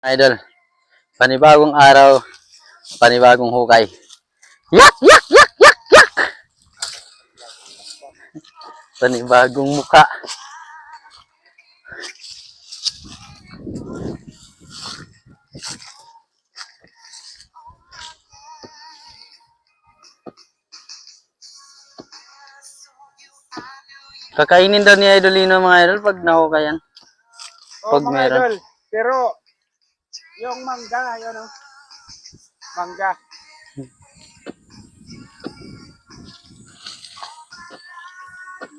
Idol, panibagong araw, panibagong hukay. Yak! Yak! Yak! Yak! Yak! Panibagong muka. Kakainin daw ni Idolino mga idol pag nahukayan. Oh, Pag mga meron. idol. Pero, yung mangga, yun o. Mangga.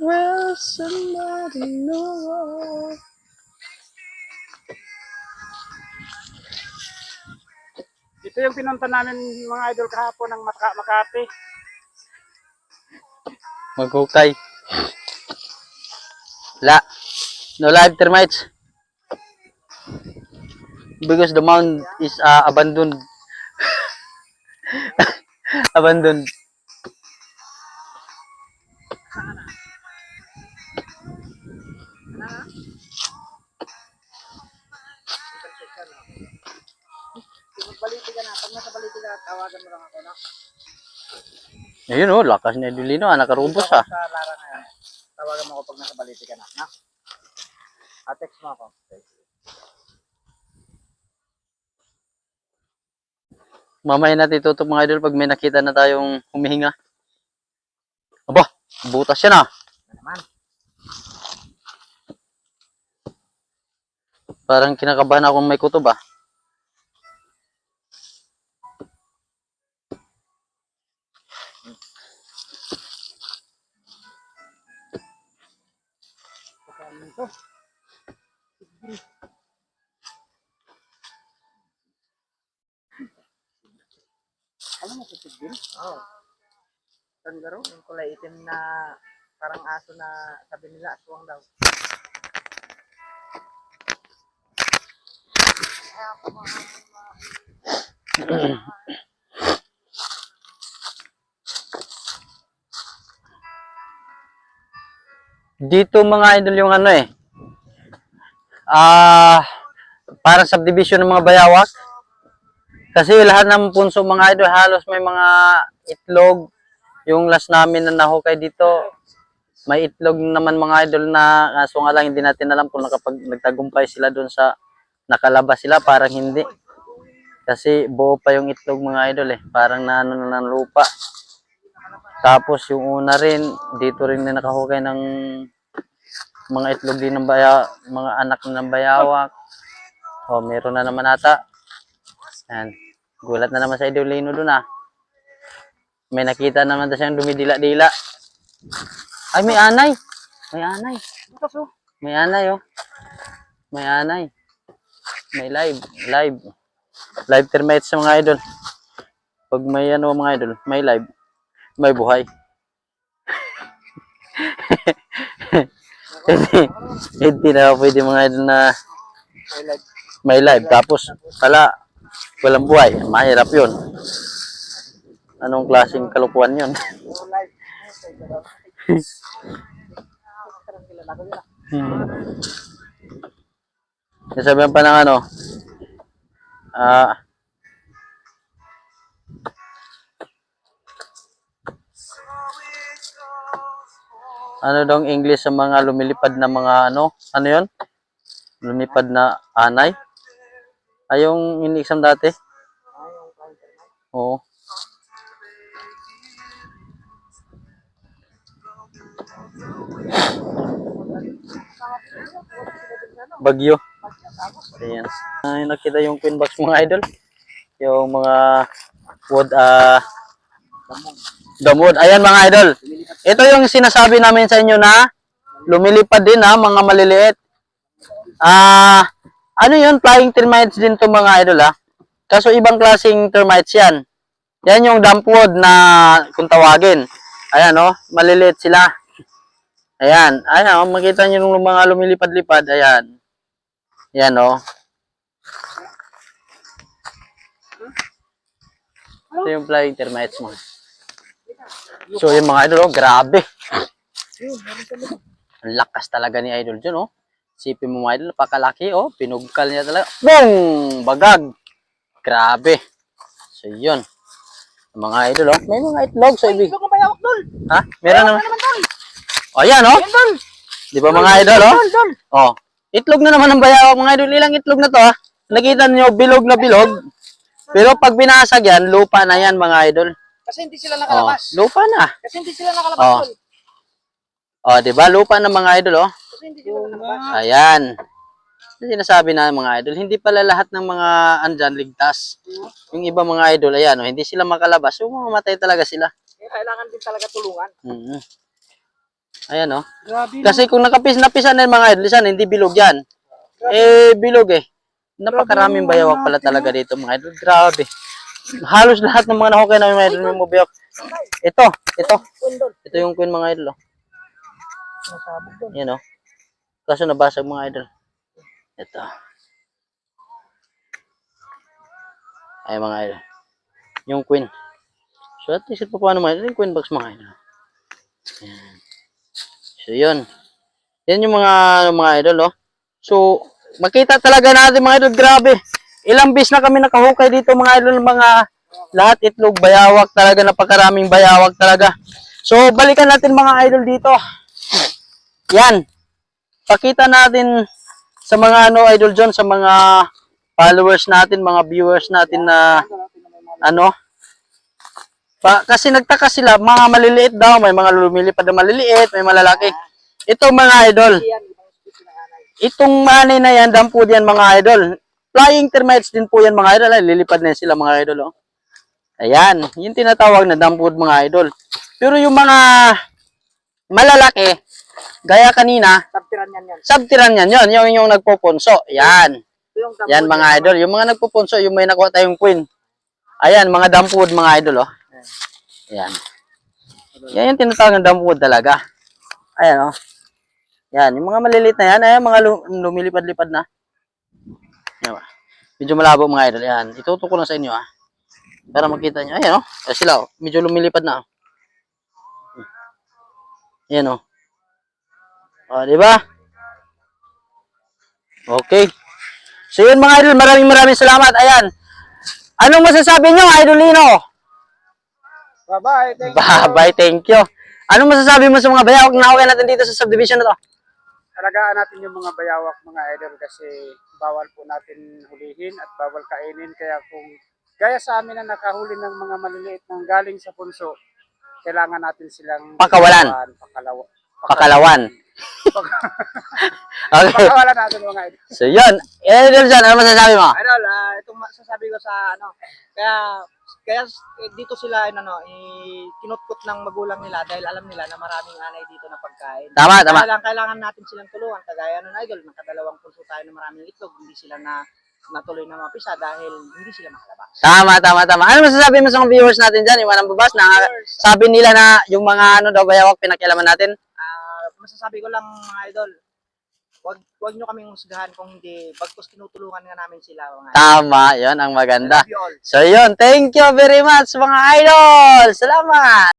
Well, somebody know. Ito yung pinunta namin mga idol kahapon ng Maka- Makati. Maghukay. La. No live termites. Because the mound is uh, abandoned. abandoned. Ayun oh, lakas ni Edulino, ah, nakarubos ah. Tawagan mo ako pag nasa baliti ka na, no? Ah, text mo ako. Mamaya natin itutup mga idol pag may nakita na tayong humihinga. Aba, butas yan ah. Ano? Parang kinakabahan akong may kutob ah. Pagkain ito. Mo sa sigil? Oo. Kanggaro? Yung kulay itim na parang aso na sabi nila aswang daw. Dito mga idol yung ano eh. Ah, parang subdivision ng mga bayawak. Kasi lahat ng punso mga idol halos may mga itlog. Yung last namin na nahukay dito, may itlog naman mga idol na kaso nga lang hindi natin alam kung nakapag nagtagumpay sila doon sa nakalabas sila parang hindi. Kasi buo pa yung itlog mga idol eh, parang na ano na ng lupa. Tapos yung una rin, dito rin na nakahukay ng mga itlog din ng baya, mga anak ng bayawak. O, meron na naman ata. Yan. Gulat na naman sa Idolino dun ah. May nakita naman na siyang dumidila-dila. Ay, may anay. May anay. Oh. May anay oh. May anay. May live. Live. Live termites sa mga idol. Pag may ano mga idol, may live. May buhay. hindi, na pwede mga idol na may live. Tapos, pala, walang buhay. Mahirap yun. Anong klaseng kalukuhan yun? Hmm. Nasabihan pa ng ano, ah, ano daw ang English sa mga lumilipad na mga ano, ano yon? Lumipad na anay? Ay, yung in-exam dati? Oo. Bagyo. Ayan. Ay, nakita yung queen box mga idol. Yung mga wood, ah, damod. Ayan mga idol. Ito yung sinasabi namin sa inyo na lumilipad din ha, mga maliliit. Ah, ano yun? Flying termites din to mga idol ha. Kaso ibang klaseng termites yan. Yan yung dampwood na kung tawagin. Ayan oh, maliliit sila. Ayan, ayan oh, makita niyo yung mga lumilipad-lipad, ayan. Yan oh. Ito yung flying termites mo. So yung mga idol, oh, grabe. Ang lakas talaga ni idol dyan, oh. Sipin mo mga idol, napakalaki oh. Pinugkal niya talaga. Boom! Bagag! Grabe. So yun. Mga idol oh. May mga itlog sa ibig. Itlog ng bayawak, Dol. Ha? Meron naman. naman, Dol. O yan oh. Yan, Dol. Di ba mga idol oh? Dol, Dol. Oh. Itlog na naman ng bayawak mga idol. Ilang itlog na to ha? Nakita niyo bilog na bilog. Pero pag binasag yan, lupa na yan mga idol. Kasi hindi sila Oh, nakalabas. lupa na. Kasi hindi sila nakalabas, Oh. Oh, di ba? Lupa na mga idol oh. Kasi hindi sila nakalabas. Ayan. Yung sinasabi na mga idol, hindi pala lahat ng mga andyan ligtas. Yung iba mga idol, ayan, oh, hindi sila makalabas. So, mamamatay talaga sila. Kaya kailangan din talaga tulungan. Mhm. Ayan, oh. Grabe. Kasi kung nakapis napisan na yung mga idol, sana hindi bilog yan. Eh, bilog eh. Napakaraming bayawak pala talaga dito mga idol. Grabe. Halos lahat ng mga nahukay na mga idol may bayawak. Ito, ito. Ito yung queen mga idol. Oh. Yan oh. Kaso nabasag mga idol. Ito. Ay mga idol. Yung queen. So at least pa paano mga idol. Yung queen box mga idol. Yan. So yun. Yan yung mga ano, mga idol oh. So makita talaga natin mga idol. Grabe. Ilang bis na kami nakahukay dito mga idol. Mga lahat itlog bayawak talaga. Napakaraming bayawak talaga. So balikan natin mga idol dito. Yan. Pakita natin sa mga ano idol John, sa mga followers natin, mga viewers natin na ano. Pa, kasi nagtaka sila, mga maliliit daw, may mga lumilipad na maliliit, may malalaki. Ito mga idol. Itong manay na yan, dampod yan mga idol. Flying termites din po yan mga idol. Ay, lilipad na sila mga idol. Oh. Ayan, yung tinatawag na dampod mga idol. Pero yung mga malalaki, gaya kanina, Taptiran yan yan. Subtiran yan, yun, yung yung nagpupunso. Yan. Yung Yan mga idol. Yung mga nagpupunso, yung may nakuha tayong queen. Ayan, mga dampwood mga idol, oh. Ayan. Yan yung tinatawag ng dampwood talaga. Ayan, oh. Yan, yung mga maliliit na yan, ayan, mga lu- lumilipad-lipad na. Yan, oh. Medyo malabo mga idol. Yan, ituto ko lang sa inyo, ah. Para makita nyo. Ayan, oh. Sila, oh. Medyo lumilipad na, oh. Ayan, oh. O, di ba? Okay. So yun mga idol, maraming maraming salamat. Ayan. Anong masasabi nyo, Idolino? Bye-bye. Thank you. Bye-bye, thank you. Anong masasabi mo sa mga bayawak na hawak natin dito sa subdivision na to? Alagaan natin yung mga bayawak mga idol kasi bawal po natin hulihin at bawal kainin. Kaya kung gaya sa amin na nakahuli ng mga maliliit ng galing sa punso, kailangan natin silang Pakawalan. Pakalawa. Pakalawan. Okay. Pakawalan natin mga idol. So yun. Idol dyan, ano masasabi mo? Idol, ah, itong masasabi ko sa ano, kaya kaya eh, dito sila ano, no, eh, kinutkot ng magulang nila dahil alam nila na maraming anay dito na pagkain. Tama, tama. Kailangan, kailangan natin silang tulungan. Kagaya ng idol, nakadalawang punso tayo ng maraming itlog, hindi sila na natuloy na mapisa dahil hindi sila makalabas. Tama, tama, tama. Ano masasabi mo sa mga viewers natin dyan? Yung mga babas na sabi nila na yung mga ano daw bayawak pinakialaman natin? Masasabi ko lang mga idol, wag wag nyo kaming husgahan kung hindi bagkus tinutulungan nga namin sila mga. Tama, yun ang maganda. So yun, thank you very much mga idol! Salamat!